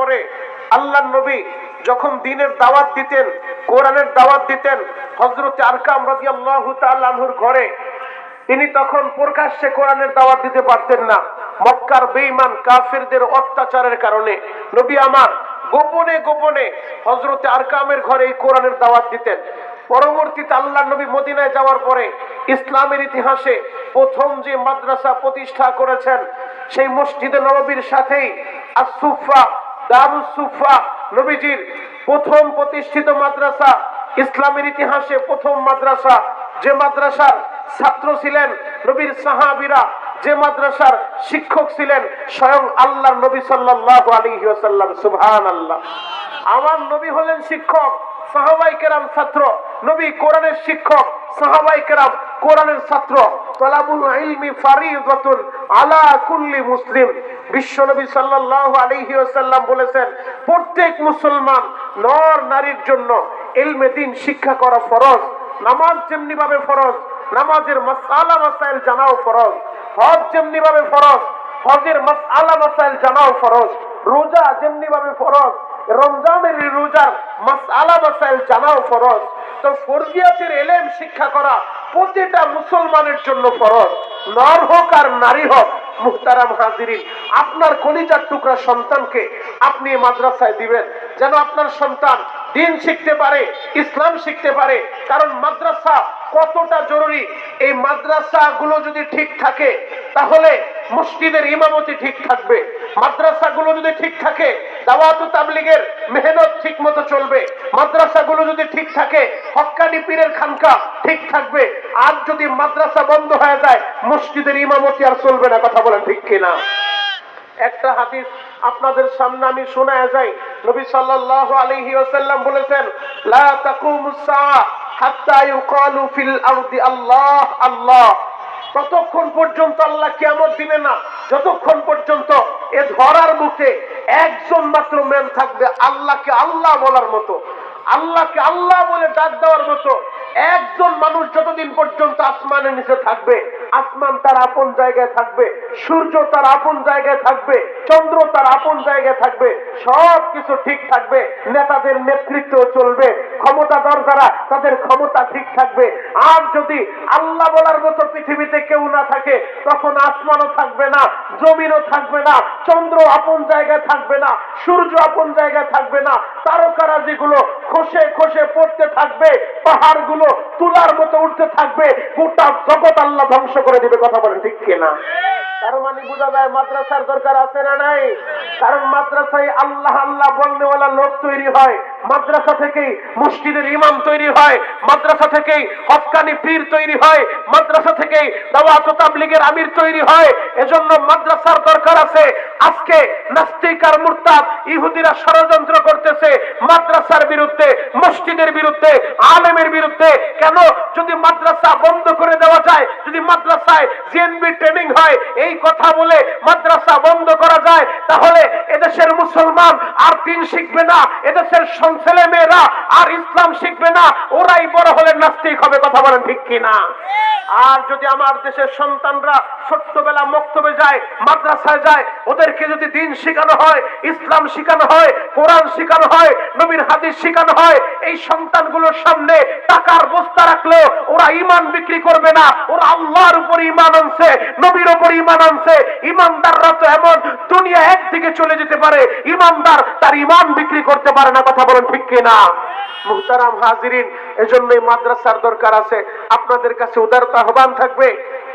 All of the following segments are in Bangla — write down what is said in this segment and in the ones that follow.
পরে আল্লাহ নবী যখন দিনের দাওয়াত দিতেন, কোরআনের দাওয়াত দিতেন হজরত আরকাম রাজি আল্লাহ তাল্লাহুর ঘরে, তিনি তখন প্রকাশ্যে কোরআনের দাওয়াত দিতে পারতেন না। মক্কার বেঈমান কাফিরদের অত্যাচারের কারণে নবী আমার গোপনে গোপনে হজরতে আরকামের ঘরে এই কোরআনের দাওয়াত দিতেন। পরবর্তীতে আল্লাহ নবী মদিনায় যাওয়ার পরে ইসলামের ইতিহাসে প্রথম যে মাদ্রাসা প্রতিষ্ঠা করেছেন, সেই মসজিদে নববীর সাথেই আসুফা নবীজির প্রথম প্রতিষ্ঠিত মাদ্রাসা, ইসলামের ইতিহাসে প্রথম মাদ্রাসা। যে মাদ্রাসার ছাত্র ছিলেন নবীর সাহাবিরা, যে মাদ্রাসার শিক্ষক ছিলেন স্বয়ং আল্লাহ নবী ওয়াসাল্লাম সুবহান আল্লাহ আমার নবী হলেন শিক্ষক সাহাবাই কেরাম ছাত্র। নবী কোরআনের শিক্ষক সাহাবাই কেরাম কোরআনের ছাত্র, তলাবুল ইলমি ফারিদাতুন আলা কুল্লি মুসলিম। বিশ্বনবী সাল্লাল্লাহু আলাইহি ওয়াসাল্লাম বলেছেন, প্রত্যেক মুসলমান নর নারীর জন্য ইলমে দিন শিক্ষা করা ফরজ, নামাজ যেমনি ভাবে ফরজ, নামাজের মাসআলা মাসাইল জানাও ফরজ, হজ যেমনি ভাবে ফরজ, হজের মাসআলা মাসাইল জানাও ফরজ, রোজা যেমনি ভাবে ফরজ রমজানের রোজার মাসআলা মাসাইল জানাও ফরজ। তো ফরজিয়াতের এলেম শিক্ষা করা প্রতিটা মুসলমানের জন্য ফরজ। নর হোক আর নারী হোক, মুহতারাম হাজিরিন, আপনার কলিজার টুকরা সন্তানকে আপনি মাদ্রাসায় দিবেন। যেন আপনার সন্তান দিন শিখতে পারে, ইসলাম শিখতে পারে। কারণ মাদ্রাসা কতটা জরুরি? এই মাদ্রাসা গুলো যদি ঠিক থাকে, তাহলে মসজিদের ইমামতি ঠিক থাকবে, মাদ্রাসাগুলো যদি ঠিক থাকে, দাওয়াত তাবলিগের মেহনত ঠিক মতো চলবে, মাদ্রাসাগুলো যদি ঠিক থাকে, হক্কানি পীরের খানকা ঠিক থাকবে, আর যদি মাদ্রাসা বন্ধ হয়ে যায়, মসজিদের ইমামতি আর চলবে না, কথা বলেন ঠিক কিনা? একটা হাদিস আপনাদের সামনে আমি শোনা যাই। নবী সাল্লাল্লাহু আলাইহি ওয়াসাল্লাম বলেছেন, লা তাকুমুস সাআ হাত্তা ইউকালু ফিল আরদি আল্লাহ আল্লাহ। ততক্ষণ পর্যন্ত আল্লাহ কেমন দিবে না, যতক্ষণ পর্যন্ত এ ধরার মুখে একজন মাত্র ম্যান থাকবে, আল্লাহকে আল্লাহ বলার মতো, আল্লাহকে আল্লাহ বলে ডাক দেওয়ার মতো, একজন মানুষ যতদিন পর্যন্ত আসমানের নিচে থাকবে আসমান তার আপন জায়গায় থাকবে, সূর্য তার আপন জায়গায় থাকবে, চন্দ্র তার আপন জায়গায় থাকবে সব কিছু ঠিক থাকবে, নেতাদের নেতৃত্ব চলবে ক্ষমতাধর যারা তাদের ক্ষমতা ঠিক থাকবে। আর যদি আল্লাহ বলার মতো পৃথিবীতে কেউ না থাকে, তখন আসমানও থাকবে না, জমিনও থাকবে না, চন্দ্র আপন জায়গায় থাকবে না, সূর্য আপন জায়গায় থাকবে না তারকারা যেগুলো খসে খসে পড়তে থাকবে, পাহাড়গুলো তুলার মতো উঠতে থাকবে, গোটা জগৎ আল্লাহ ধ্বংস করে দিবে, কথা বলেন ঠিক কিনা? তার মানে বোঝা যায় মাদ্রাসার দরকার আছে না নাই? কারণ মাদ্রাসায় আল্লাহ আল্লাহ বলনেওয়ালা লোক তৈরি হয়। মাদ্রাসা থেকেই মসজিদের ইমাম তৈরি হয়, মাদ্রাসা থেকেই হকানি পীর তৈরি হয়, মাদ্রাসা থেকেই দাওয়াত ও আমির তৈরি হয়। এজন্য মাদ্রাসার দরকার আছে, আজকে নাস্তিক আর মুরতাদ ইহুদিরা ষড়যন্ত্র করতেছে মাদ্রাসার বিরুদ্ধে, মসজিদের বিরুদ্ধে, আলেমের বিরুদ্ধে। কেন? যদি মাদ্রাসা বন্ধ করে দেওয়া যায়, যদি মাদ্রাসায় জিএনবি ট্রেনিং হয়, এই কথা বলে মাদ্রাসা বন্ধ করা যায়, তাহলে এদেশের মুসলমান আর দিন শিখবে না, এদেশের ছেলে মেয়েরা আর ইসলাম শিখবে না, ওরাই বড় হলে নাস্তিক হবে, কথা বলেন ঠিক কিনা? আর যদি আমার দেশের সন্তানরা ছোট্টবেলা মক্তবে যায়, মাদ্রাসায় যায়, ওদেরকে যদি দিন শেখানো হয়, ইসলাম শেখানো হয়, কোরআন শেখানো হয়, নবীর হাদিস শেখানো হয়, এই সন্তানগুলোর সামনে টাকার বস্তা রাখলেও ওরা ইমান বিক্রি করবে না, ওরা আল্লাহর উপর ইমান আনছে, নবীর উপর ইমান আনছে। ইমানদাররা তো এমন দুনিয়া একদিকে চলে যেতে পারে ইমানদার তার ইমান বিক্রি করতে পারে না, কথা ঠিক কিনা? মুহতারাম হাজিরিন, এজন্যই মাদ্রাসার দরকার আছে। আপনাদের কাছে উদারতা আহ্বান থাকবে।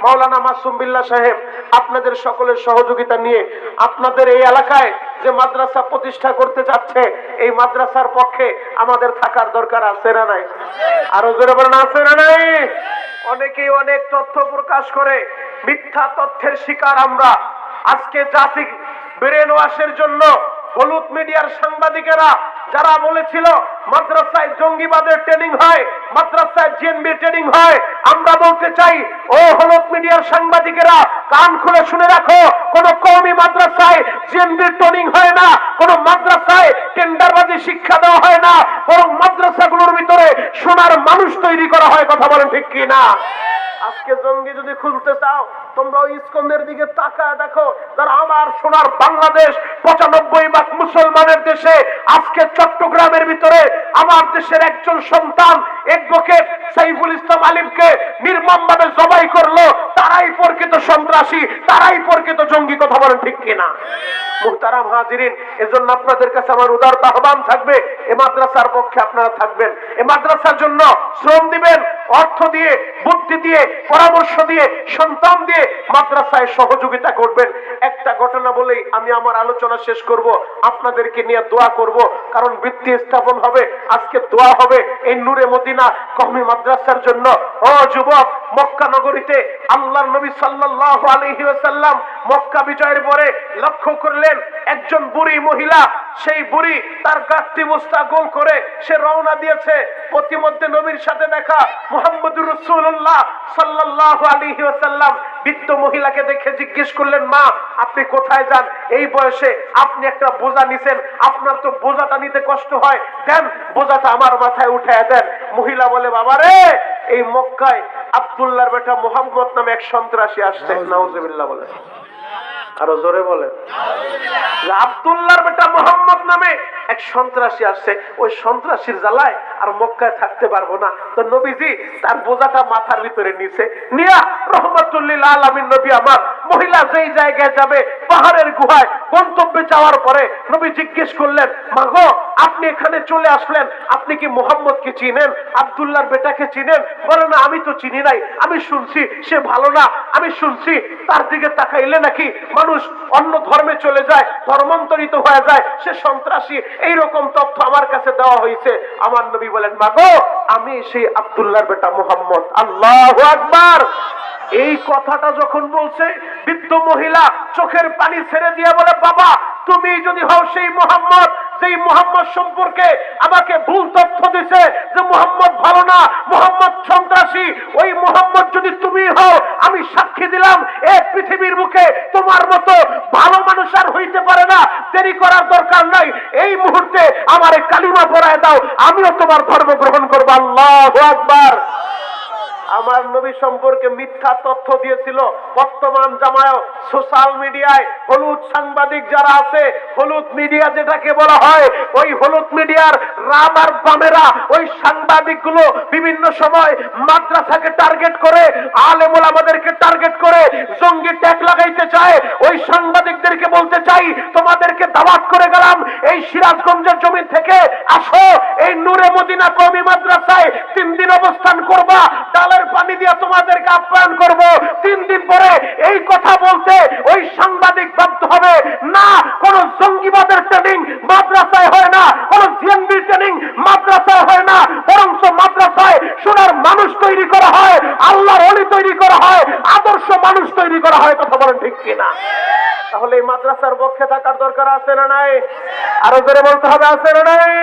মাওলানা মাসুম বিল্লাহ সাহেব, আপনাদের সকলের সহযোগিতা নিয়ে আপনাদের এই এলাকায় যে মাদ্রাসা প্রতিষ্ঠা করতে যাচ্ছে, এই মাদ্রাসার পক্ষে আমাদের থাকার দরকার আছে না নাই? আরও জোরে বলেন, আছে না নাই? অনেকেই অনেক তথ্য প্রকাশ করে, মিথ্যা তথ্যের শিকার আমরা। আজকে জাতি ব্রেন ওয়াশের জন্য হলুদ মিডিয়ার সাংবাদিকেরা যারা বলেছিল, মাদ্রাসায় জঙ্গিবাদের ট্রেনিং হয়, মাদ্রাসায় জিএনবি ট্রেনিং হয়, আমরা বলতে চাই, ও হলুদ মিডিয়ার সাংবাদিকেরা, কান খুলে শুনে রাখো, কোন কওমি মাদ্রাসায় জিএনবি ট্রেনিং হয় না, কোন মাদ্রাসায় টেন্ডারবাজি শিক্ষা দেওয়া হয় না, বরং মাদ্রাসাগুলোর ভিতরে সোনার মানুষ তৈরি করা হয়, কথা বলেন ঠিক কি না আজকে জঙ্গি যদি খুলতে চাও, তোমরা ওই ইস্কনের দিকে তাকা দেখো যারা আমার সোনার বাংলাদেশ পঁচানব্বই ভাগ মুসলমানের দেশে, আজকে চট্টগ্রামের ভিতরে আমার দেশের একজন সন্তান এডভোকেট সাইফুল ইসলাম আলিমকে নির্মমভাবে জবাই করল, তারাই প্রকৃত সন্ত্রাসী, তারাই প্রকৃত জঙ্গি, কথা বলেন ঠিক কিনা? মুহতারাম হাজিরিন, এজন্য আপনাদের কাছে আমার উদার আহ্বান থাকবে, এ মাদ্রাসার পক্ষে আপনারা থাকবেন। এ মাদ্রাসার জন্য শ্রম দিবেন, অর্থ দিয়ে, বুদ্ধি দিয়ে, পরামর্শ দিয়ে, সন্তান দিয়ে মাদ্রাসায় সহযোগিতা করবেন। একটা ঘটনা বলেই আমি আমার আলোচনা শেষ করব, আপনাদেরকে নিয়ে দোয়া করব, কারণ ভিত্তি স্থাপন হবে, আজকে দোয়া হবে, এই নূরে মদিনা কমি মাদ্রাসার জন্য। ও যুবক মক্কা নগরীতে আল্লাহর নবী সাল্লাল্লাহু আলাইহি ওয়াসাল্লাম মক্কা বিজয়ের পরে লক্ষ্য করলেন একজন বুড়ি মহিলা। সেই বুড়ি তার গাঠটি বস্তা গোল করে সে রওনা দিয়েছে। প্রতিমধ্যে নবীর সাথে দেখা মুহাম্মদুর রাসূলুল্লাহ সাল্লাল্লাহু আলাইহি ওয়াসাল্লাম। বৃদ্ধ মহিলাকে দেখে জিজ্ঞেস করলেন, মা, আপনি কোথায় যান? এই বয়সে আপনি একটা বোঝা নিছেন। আপনার তো বোঝাটা নিতে কষ্ট হয়। দেন, বোঝাটা আমার মাথায় উঠায় দেন। মহিলা বলে বাবা রে এই মক্কায় আব্দুল্লাহর বেটা মোহাম্মদ নামে এক সন্ত্রাসী আসছে নাউজুবিল্লাহ। বলে। আরও জোরে বলে। আবদুল্লাহর বেটা মোহাম্মদ নামে এক সন্ত্রাসী আসছে ওই সন্ত্রাসীর জ্বালায় আর মক্কায় থাকতে পারব না। তো নবীজি তার বোঝাটা মাথার ভিতরে নিছে। নিয়া রহমতুল্লিল আলমিন নবী আমার মহিলা যেই জায়গায় যাবে, পাহাড়ের গুহায় গন্তব্যে যাওয়ার পরে নবী জিজ্ঞেস করলেন মাগো আপনি এখানে চলে আসলেন? আপনি কি মোহাম্মদকে চিনেন? আব্দুল্লাহর বেটাকে চিনেন? বলে, না, আমি তো চিনি নাই। আমি শুনছি, সে ভালো না। আমি শুনছি, তার দিকে তাকাইলে নাকি মানুষ অন্য ধর্মে চলে যায়, ধর্মান্তরিত হয়ে যায়। সে সন্ত্রাসী। এই রকম তথ্য আমার কাছে দেওয়া হয়েছে। আমার নবী বলেন মাগো আমি সেই আব্দুল্লাহর বেটা মোহাম্মদ। আল্লাহ আকবার। এই কথাটা যখন বলছে বৃদ্ধ মহিলা চোখের পানি ছেড়ে দিয়ে বলে, বাবা, তুমি যদি হও সেই মোহাম্মদ সেই মোহাম্মদ সম্পর্কে আমাকে ভুল তথ্য দিছে যে মোহাম্মদ ভালো না, মোহাম্মদ সন্ত্রাসী, ওই মোহাম্মদ যদি তুমি হও, আমি সাক্ষী দিলাম, এ পৃথিবীর মুখে তোমার মতো ভালো মানুষ আর হইতে পারে না, দেরি করার দরকার নাই, এই মুহূর্তে আমার এই কালিমা পড়ায় দাও, আমিও তোমার ধর্ম গ্রহণ করব। আল্লাহ আকবার। আমার নবী সম্পর্কে মিথ্যা তথ্য দিয়েছিল। বর্তমান জামায় সোশ্যাল মিডিয়ায় হলুদ সাংবাদিক যারা আছে, হলুদ মিডিয়া যেটাকে বলা হয়, ওই হলুদ মিডিয়ার রাম আর বামেরা ওই সাংবাদিকগুলো বিভিন্ন সময় মাদ্রাসাকে টার্গেট করে, আলেমুল আমাদেরকে টার্গেট করে, জঙ্গি ট্যাগ লাগাইতে চায়। ওই সাংবাদিকদেরকে বলতে চাই, তোমাদেরকে দাওয়াত করে গেলাম, এই সিরাজগঞ্জের জমি থেকে আসো, এই নূরে মদিনা কমি মাদ্রাসায় তিন দিন অবস্থান করবা ডালের পানি দিয়ে তোমাদেরকে আপ্যায়ন করব। তিন দিন পরে এই কথা বলতে ওই সাংবাদিক বাধ্য হবে। না, কোন জঙ্গিবাদের ট্রেনিং মাদ্রাসায় হয় না, কোন জিএনবি ট্রেনিং মাদ্রাসায় হয় না বরং মাদ্রাসায় সোনার মানুষ তৈরি করা হয়, আল্লাহর অলি তৈরি করা হয়, আদর্শ মানুষ তৈরি করা হয়, কথা বলেন ঠিক কিনা? তাহলে এই মাদ্রাসার পক্ষে থাকার দরকার আছে না নাই? আরও জোরে বলতে হবে, আছে না নাই?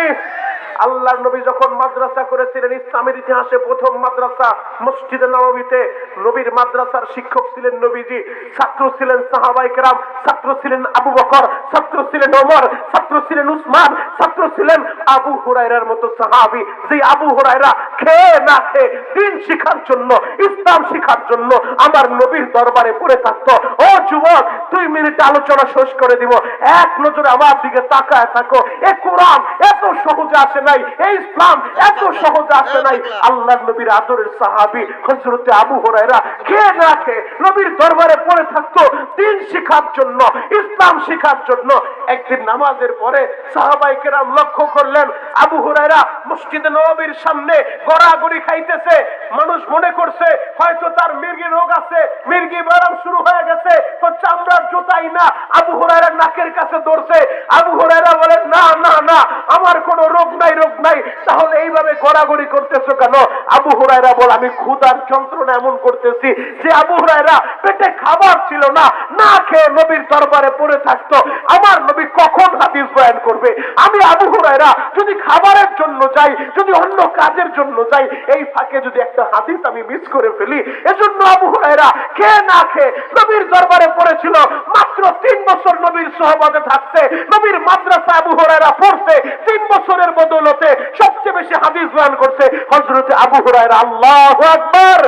আল্লাহর নবী যখন মাদ্রাসা করেছিলেন, ইসলামের ইতিহাসে প্রথম মাদ্রাসা মসজিদে নবীতে নবীর মাদ্রাসার শিক্ষক ছিলেন নবীজি, ছাত্র ছিলেন সাহাবাইকরাম ছাত্র ছিলেন আবু বকর, ছাত্র ছিলেন ওমর ছাত্র ছিলেন উসমান, ছাত্র ছিলেন আবু হুরাইরার মতো সাহাবি, যে আবু হুরাইরা খেয়ে না খেয়ে দিন শিখার জন্য, ইসলাম শিখার জন্য আমার নবীর দরবারে পড়ে থাকতো। ও যুবক, দুই মিনিট আলোচনা শেষ করে দিব। এক নজরে আমার দিকে তাকায় থাকো। এ কোরআন এত সহজে আসে নাই এই ইসলাম এত সহজে আসে নাই। আল্লাহ নবীর আদরের সাহাবি হজরতে আবু হরাইরা কে রাখে নবীর দরবারে পড়ে থাকতো। দিন শিখার জন্য, ইসলাম শিখার জন্য একদিন নামাজের পরে সাহাবাই কেরাম লক্ষ্য করলেন, আবু হুরাইরা মসজিদে নবীর সামনে গড়াগড়ি খাইতেছে। মানুষ মনে করছে, হয়তো তার মির্গি রোগ আছে, মির্গি ব্যায়াম শুরু হয়ে গেছে, তো চামড়ার জোতাই না আবু হুরাইরা নাকের কাছে ধরছে। আবু হুরাইরা বলে, না না না, আমার কোনো রোগ নাই রোগ নাই। তাহলে এইভাবে গড়াগড়ি করতেছো কেন? আবু হুরাইরা বল, আমি ক্ষুধার যন্ত্রণা এমন করতেছি যে আবু হুরাইরা পেটে খাবার ছিল না না খেয়ে নবীর দরবারে পড়ে থাকতো। আমার নবী কখন হাদিস বয়ান করবে? আমি আবু হুরাইরা যদি খাবারের জন্য যাই, যদি অন্য কাজের জন্য যাই, এই ফাঁকে যদি একটা হাদিস আমি মিস করে ফেলি, এজন্য আবু হুরাইরা খেয়ে না খেয়ে নবীর দরবারে পড়েছিল। মাত্র তিন বছর নবীর সহবাদে থাকতে, নবীর মাদ্রাসা আবু হুরাইরা পড়ছে তিন বছরের বদৌলতে সবচেয়ে বেশি হাদিস বয়ান করছে হজরতে আবু হুরাইরা আল্লাহ আকবার!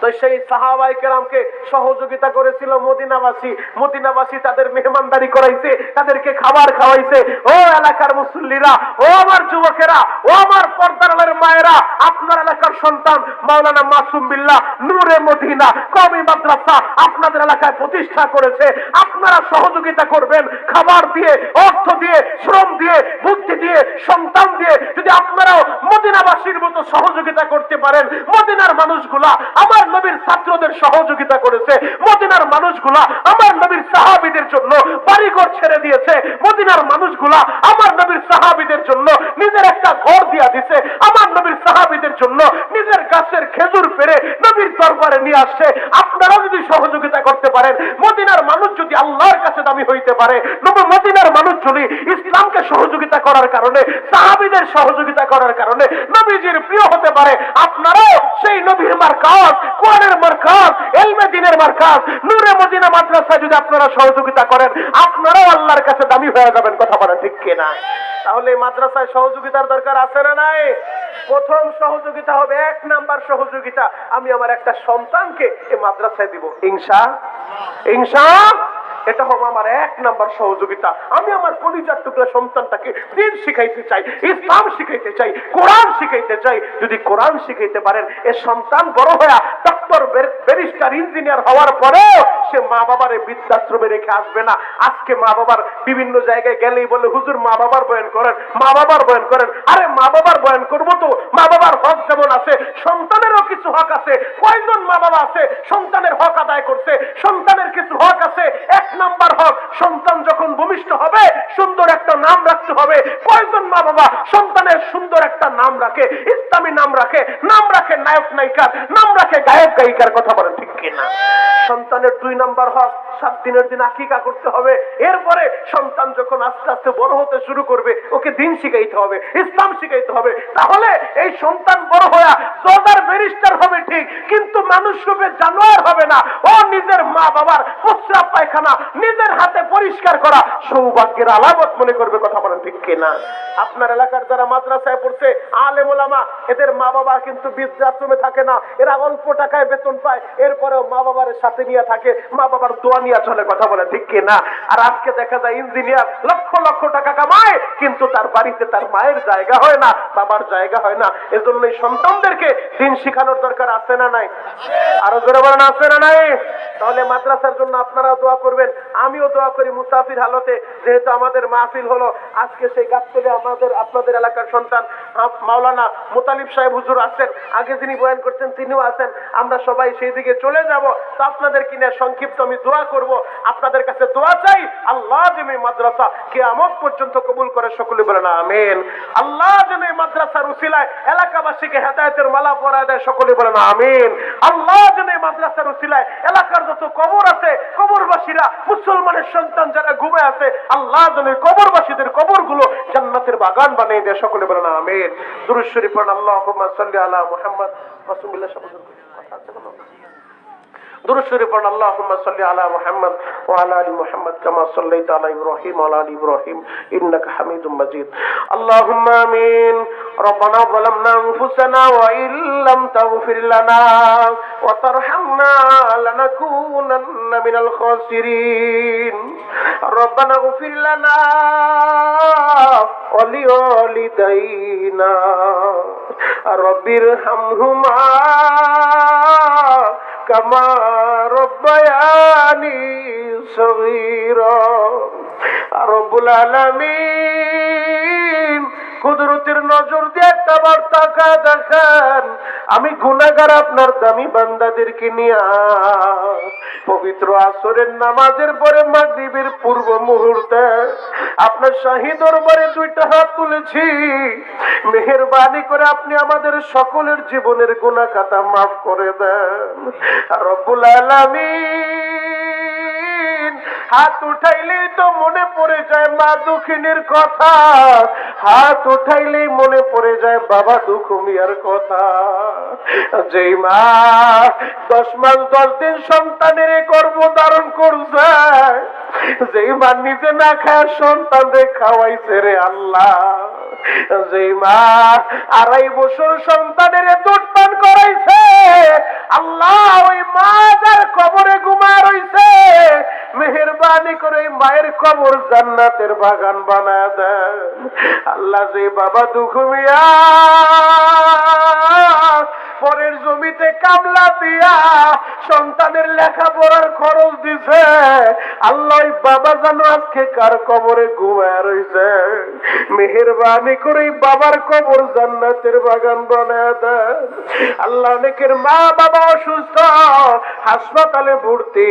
তো সেই সাহাবাই কেরামকে সহযোগিতা করেছিল মদিনাবাসী। মদিনাবাসী তাদের মেহমানদারি করাইছে, তাদেরকে খাবার খাওয়াইছে। ও এলাকার মুসল্লিরা, ও আমার যুবকেরা, ও আমার পর্দারের মায়েরা আপনার এলাকার সন্তান মাওলানা মাসুম বিল্লাহ নূরে মদিনা কমি মাদ্রাসা আপনাদের এলাকায় প্রতিষ্ঠা করেছে। আপনারা সহযোগিতা করবেন, খাবার দিয়ে, অর্থ দিয়ে, শ্রম দিয়ে, বুদ্ধি দিয়ে, সন্তান দিয়ে। যদি আপনারাও মদিনাবাসীর মতো সহযোগিতা করতে পারেন, মদিনার মানুষগুলা আমার নবীর ছাত্রদের সহযোগিতা করেছে। মদিনার মানুষগুলা আমার নবীর সাহাবিদের জন্য বাড়িঘর ছেড়ে দিয়েছে। মদিনার মানুষগুলা আমার নবীর সাহাবিদের জন্য নিজের একটা ঘর দিয়া দিছে। আমার নবীর সাহাবিদের জন্য নিজের গাছের খেজুর পেরে নবীর দরবারে নিয়ে আসছে আপনারাও যদি সহযোগিতা করতে পারেন, মদিনার মানুষ যদি আল্লাহর কাছে দামি হইতে পারে, নবী মদিনার মানুষ যদি ইসলামকে সহযোগিতা করার কারণে, সাহাবিদের সহযোগিতা করার কারণে নবীজির প্রিয় হতে পারে, আপনারাও সেই নবীর মার্কাজ, কোরআনের মার্কাজ, এলমে দিনের মার্কাজ, নূরে মদিনা মাদ্রাসায় যদি আপনারা সহযোগিতা করেন, আপনারাও আল্লাহর কাছে দামি হয়ে যাবেন, কথা বলা ঠিক কিনা? তাহলে মাদ্রাসায় সহযোগিতার দরকার আছে না নাই? প্রথম সহযোগিতা হবে, এক নাম্বার সহযোগিতা আমি আমার একটা সন্তানকে এই মাদ্রাসায় দিব। ইনশা ইনশা, এটা হবে আমার এক নাম্বার সহযোগিতা। আমি আমার পরিচার টুকরা সন্তানটাকে দিন শিখাইতে চাই, ইসলাম শিখাইতে চাই, কোরআন শিখাইতে চাই। যদি কোরআন শিখাইতে পারেন, এ সন্তান বড় হয়ে ডক্টর ব্যারিস্টার, ইঞ্জিনিয়ার হওয়ার পরেও সে মা বাবার বৃদ্ধাশ্রমে রেখে আসবে না। আজকে মা বাবার বিভিন্ন জায়গায় গেলেই বলে, হুজুর, মা বাবার বয়ান করেন, মা বাবার বয়ান করেন। আরে, মা বাবার বয়ান করব তো? মা বাবার হক যেমন আছে, সন্তানেরও কিছু হক আছে, কয়জন মা বাবা আছে, সন্তানের হক আদায় করছে, সন্তানের কিছু হক আছে। এক নাম্বার হক, সন্তান যখন ভূমিষ্ঠ হবে, সুন্দর একটা নাম রাখতে হবে। কয়জন মা বাবা সন্তানের সুন্দর একটা নাম রাখে, ইসলামী নাম রাখে নাম রাখে নায়ক নায়িকার, নাম রাখে গায়ক গায়িকার কথা বলেন ঠিক কিনা? সন্তানের দুই নাম্বার হক, সাত দিনের দিন আকিকা করতে হবে। এরপরে সন্তান যখন আস্তে আস্তে বড় হতে শুরু করবে, ওকে দিন শিখাইতে হবে, ইসলাম শিখাইতে হবে। তাহলে এই সন্তান বড় হয়ে জজার ব্যারিস্টার হবে ঠিক, কিন্তু মানুষ রূপে জানোয়ার হবে না। ও নিজের মা বাবার প্রস্রাব পায়খানা, নিজের হাতে পরিষ্কার করা, সৌভাগ্যের আলামত মনে করবে, কথা বলেন ঠিক কিনা আপনার এলাকার যারা মাদ্রাসায় পড়ছে, আলেম ওলামা, এদের মা বাবা কিন্তু বৃদ্ধাশ্রমে থাকে না, এরা অল্প টাকায় বেতন পায়, এরপরেও মা বাবার সাথে নিয়ে থাকে। মা বাবার দোয়া নিয়ে চলে কথা বলে, ঠিক কিনা আর আজকে দেখা যায় ইঞ্জিনিয়ার লক্ষ লক্ষ টাকা কামায়, কিন্তু তার বাড়িতে তার মায়ের জায়গা হয় না, বাবার জায়গা হয় না। এজন্য এই সন্তানদেরকে দিন শিখানোর দরকার আছে না নাই? আরও জোরে বলেন, আছে না নাই? তাহলে মাদ্রাসার জন্য আপনারা দোয়া করবেন, আমিও দোয়া করি মুসাফির হালতে, যেহেতু আমাদের মাহফিল হলো, আজকে সেই গাছতলে আমাদের, আপনাদের এলাকার সন্তান মাওলানা মোতালিব সাহেব হুজুর আছেন, আগে যিনি বয়ান করছেন তিনিও আছেন, আমরা সবাই সেই দিকে চলে যাব। তো আপনাদের কিনে সংক্ষিপ্ত আমি দোয়া করব। আপনাদের কাছে দোয়া চাই। আল্লাহ যেন এই মাদ্রাসা কেয়ামত পর্যন্ত কবুল করে, সকলে বলেন আমিন। আল্লাহ যেন এই মাদ্রাসার উসিলায় এলাকাবাসীকে হেদায়তের মালা পরা দেয়, সকলে বলেন আমিন। আল্লাহ যেন এই মাদ্রাসার উসিলায় এলাকার যত কবর আছে, কবরবাসীরা, মুসলমানের সন্তান যারা ঘুমে আছে, আল্লাহ যেন এই কবরবাসীদের কবরগুলো জান্নাতের বাগান বানিয়ে দেয়, সকলে বলেন আমিন। দুরুদ শরীফ পড়েন, আল্লাহুম্মা সাল্লি আলা মুহাম্মদ। درود شريف قال اللهم صل على محمد وعلى ال محمد كما صليت على ابراهيم وعلى ال ابراهيم انك حميد مجيد اللهم امين ربنا ظلمنا انفسنا وان لم تغفر لنا وترحمنا لنكونن من الخاسرين ربنا اغفر لنا ولوالدينا رب ارحمهما كما ربياني صغيرا رب العالمين কুদরতের নজর দিয়ে একটা বার তাকা দেখেন, আমি গুনাগার আপনার দামি বান্দাদেরকে নিয়ে। পবিত্র আসরের নামাজের পরে মাগরিবের পূর্ব মুহূর্তে আপনার শাহী দরবারে দুইটা হাত তুলেছি। মেহেরবানি করে আপনি আমাদের সকলের জীবনের গুনাহ খাতা মাফ করে দেন। রব্বুল আলামিন। হাত উঠাইলেই তো মনে পড়ে যায় মা দুঃখিনীর কথা। হাত উঠাইলেই মনে পড়ে যায় বাবা দুঃখ মিয়ার কথা। যেই মা দশ মাস, দশ দিন সন্তানের গর্ভ ধারণ করছে, যেই মা নিজে না খায় সন্তানরে খাওয়াইছে রে আল্লাহ। যেই মা আড়াই বছর সন্তানের দুধ পান করাইছে, আল্লাহ ওই মা যার কবরে ঘুমা রইছে মেহরবানি করে মায়ের কবর জান্নাতের বাগান বানায় দেন আল্লাহ যে বাবা দুঃখ মিয়া, পরের জমিতে কামলা দিয়া সন্তানের লেখাপড়ার খরচ দিছে। আল্লাহ বাবা জানো আজকে কার কবরে ঘুমায় রইছে। মেহরবানি করে বাবার কবর জান্নাতের বাগান বানায় দেন আল্লাহ অনেকের মা বাবা অসুস্থ, হাসপাতালে ভর্তি,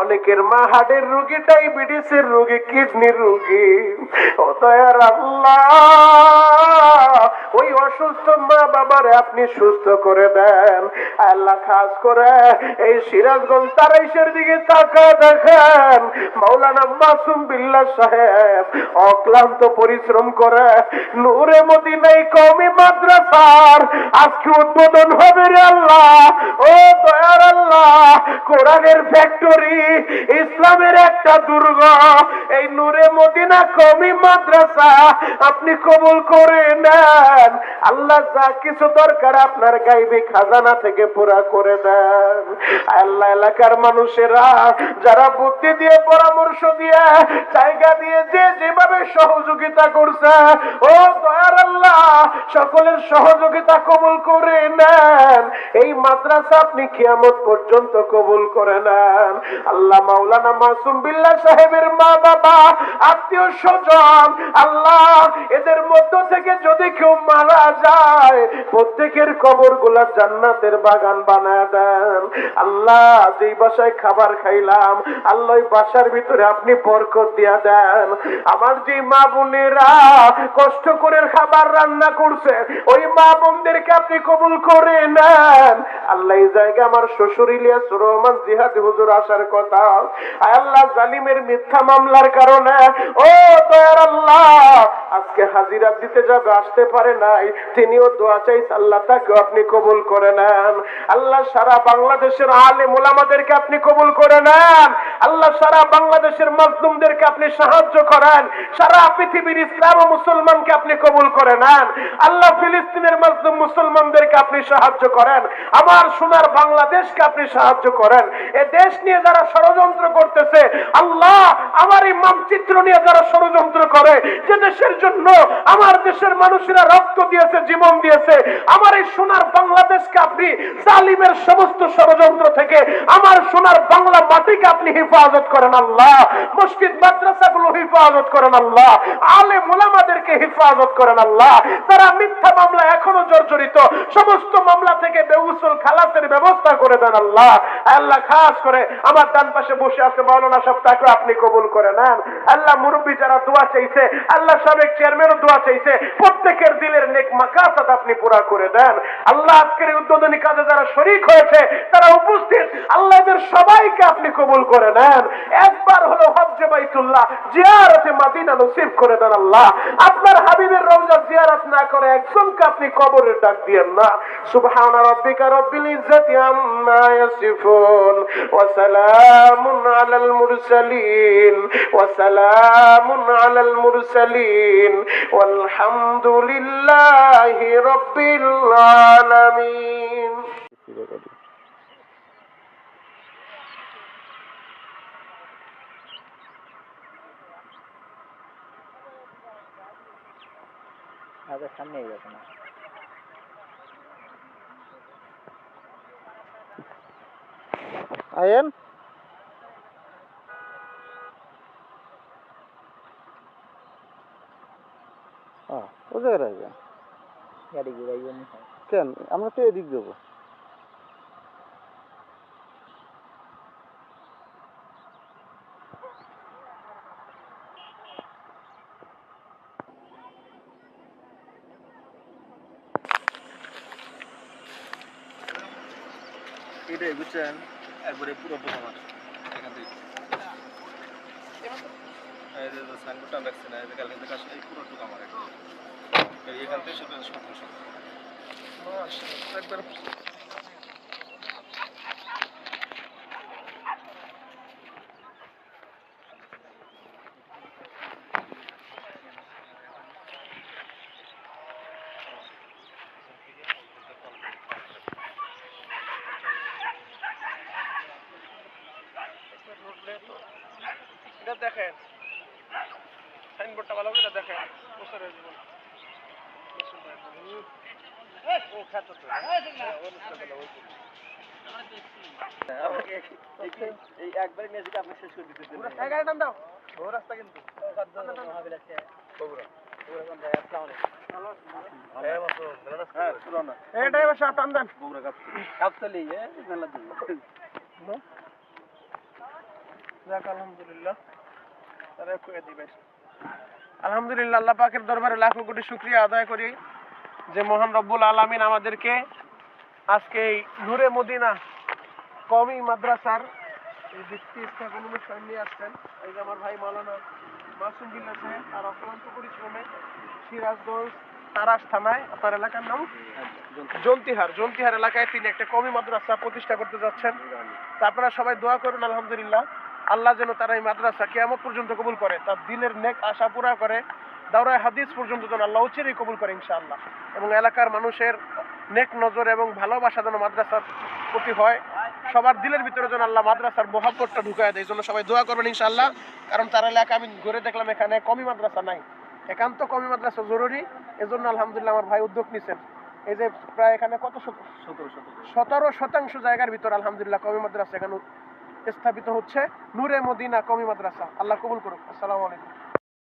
অনেকের মা হার্টের রোগী ডায়াবেটিসের রোগী, কিডনির রোগী। ও দয়ার আল্লাহ, ওই অসুস্থ মা বাবারে আপনি সুস্থ করে দেন। আল্লাহ খাস করে এই সিরাজগঞ্জ তারাইশের দিকে তাকা দেখেন, মাওলানা মাসুম বিল্লাহ সাহেব অক্লান্ত পরিশ্রম করে নূরে মদিনাই কমি মাদ্রাসার আজকে উদ্বোধন হবে রে আল্লাহ। ও দয়ার আল্লাহ, কোরআনের ফ্যাক্টরি ইসলামের একটা দুর্গ। এই নূরে মদিনা কমি মাদ্রাসা আপনি কবুল করে নেন। আল্লাহ যা কিছু দরকার আপনার গাইবে খাজানা থেকে পুরা করে দেন। আল্লাহ, এলাকার মানুষেরা যারা বুদ্ধি দিয়ে, পরামর্শ দিয়ে, জায়গা দিয়ে যে যেভাবে সহযোগিতা করছে, ও দয়ার আল্লাহ, সকলের সহযোগিতা কবুল করে নেন। এই মাদ্রাসা আপনি কিয়ামত পর্যন্ত কবুল করে নেন। আল্লাহ মাওলানা মাসুম বিল্লাহ সাহেবের মা বাবা, আত্মীয় স্বজন, আল্লাহ, এদের মধ্য থেকে যদি কেউ মারা যায়, প্রত্যেকের কবরগুলা জান্নাতের বাগান বানায় দেন। আল্লাহ, যেই বাসায় খাবার খাইলাম, আল্লাহ বাসার ভিতরে আপনি বরকত দিয়া দেন। আমার যে মা বোনেরা কষ্ট করে খাবার রান্না করছে, ওই মা বোনদেরকে আপনি কবুল করে নেন। আল্লাহ এই জায়গায় আমার শ্বশুর ইলিয়াস রহমান জিহাদ হুজুর আসার কথা। আল্লাহ জালিমের মিথ্যা মামলার কারণে, ও দয়ার আল্লাহ, আজকে হাজিরা দিতে যাবে, আসতে পারে নাই। তিনিও দোয়া চাইছে, আল্লাহ তাকে আপনি কবুল করে নেন। আল্লাহ সারা বাংলাদেশের আলে মোলামাদেরকে আপনি কবুল করে নেন। আল্লাহ সারা বাংলাদেশের মজলুমদেরকে আপনি সাহায্য করেন। সারা পৃথিবীর ইসলাম ও মুসলমানকে আপনি কবুল করে নেন। আল্লাহ ফিলিস্তিনের মজলুম মুসলমানদেরকে আপনি সাহায্য করেন। আমার সোনার বাংলাদেশকে আপনি সাহায্য করেন। এ দেশ নিয়ে যারা ষড়যন্ত্র করতেছে। আল্লাহ আমার এই মানচিত্র নিয়ে যারা ষড়যন্ত্র করে, যে দেশের জন্য আমার দেশের মানুষেরা রক্ত দিয়েছে, জীবন দিয়েছে, আমার এই সোনার বাংলাদেশকে আপনি জালিমের সমস্ত ষড়যন্ত্র থেকে আমার সোনার বাংলা মাটিকে আপনি হেফাজত করেন আল্লাহ। মসজিদ, মাদ্রাসাগুলো হেফাজত করেন আল্লাহ। আলে মোলামাদেরকে হেফাজত করেন আল্লাহ। তারা মিথ্যা মামলা এখনও জর্জরিত। সমস্ত মামলা থেকে বেউসুল খালাসের ব্যবস্থা করে দেন আল্লাহ। আল্লাহ, খাস করে আমার ডান পাশে বসে আছে মাওলানা সব তাকে আপনি কবুল করে নেন। আল্লাহ মুরব্বী যারা দোয়া চাইছে, আল্লাহ সাবেক চেয়ারম্যানও দোয়া চাইছে, প্রত্যেকের দিলের নেক মাকাসাত আপনি পুরা করে দেন। আল্লাহ আজকের উদ্বোধনী কাজে যারা শরিক হয়েছে, তারা উপস্থিত আল্লাহ এদের সবাইকে আপনি কবুল করে নেন। একবার হলো হজ্জে বাইতুল্লাহ, জিয়ারতে মাদিনা নসিব করে দেন আল্লাহ। আপনার হাবিবের রওজা জিয়ারত না করে একজনকে আপনি কবরের ডাক দিয়েন না। সুবহান রাব্বিকা রব্বিল ইজ্জাতি আম্মা ইয়াসিফুন, ওয়া সালামুন আলাল মুরসালিন, ওয়া সালামুন আলাল মুরসালিন, ওয়ালহামদুলিল্লাহি রাব্বিল আলামিন। আগে সামনে এই না। আয়েন ও ও জায়গায় রাখবেন? গাড়ি ঘুরাইবেন কেন? আমরা তো এদিক যাব। আসছেন একবারে পুরো প্রথম আসছেন এখান থেকে। সাইনবোর্ডটা দেখছি না এদিকে এখান থেকে আসলে পুরোটুক আমার এখান। থেকে শুধু সতেরোশো একবার এই একবারে নিয়ে আপনি শেষ করে দিতেছেন গাড়ি টান দাও। ও রাস্তা কিন্তু। হ্যাঁ বগুড়া আলহামদুলিল্লাহ আল্লাহ পাকের দরবারে লাখো কোটি শুক্রিয়া আদায় করি যে মহান রব্বুল আলামিন আমাদেরকে আজকে এই নূরে মদিনা কমি মাদ্রাসার এই ভিত্তি স্থাপন অনুষ্ঠান নিয়ে আসছেন। এই যে আমার ভাই মাওলানা মাসুম বিল্লাহ সাহেব, তার অক্লান্ত পরিশ্রমে সিরাজগঞ্জ তারাস থানায় আপনার এলাকার নাম জন্তিহার। জন্তিহার এলাকায় তিনি একটা কমি মাদ্রাসা প্রতিষ্ঠা করতে যাচ্ছেন। তা আপনারা সবাই দোয়া করুন, আলহামদুলিল্লাহ। আল্লাহ যেন তারা এই মাদ্রাসা কিয়ামত পর্যন্ত কবুল করে, তার দিনের নেক আশা পুরা করে, দাওরায় হাদিস পর্যন্ত যেন আল্লাহ উচিরই কবুল করে ইনশাআল্লাহ। এবং এলাকার মানুষের নেক নজর এবং ভালোবাসা যেন মাদ্রাসার প্রতি হয় সবার দিলের ভিতরে যেন আল্লাহ মাদ্রাসার মহাব্বতটা ঢুকায় দেয় এই জন্য সবাই দোয়া করবেন ইনশাআল্লাহ। কারণ তার এলাকা আমি ঘুরে দেখলাম এখানে কমি মাদ্রাসা নাই। একান্ত কমি মাদ্রাসা জরুরি এজন্য আলহামদুলিল্লাহ আমার ভাই উদ্যোগ নিছেন। এই যে প্রায় এখানে কত সতেরো শতাংশ জায়গার ভিতর আলহামদুলিল্লাহ কমি মাদ্রাসা এখানে স্থাপিত হচ্ছে। নূরে মদিনা কমি মাদ্রাসা আল্লাহ কবুল করুক। আসসালামু আলাইকুম।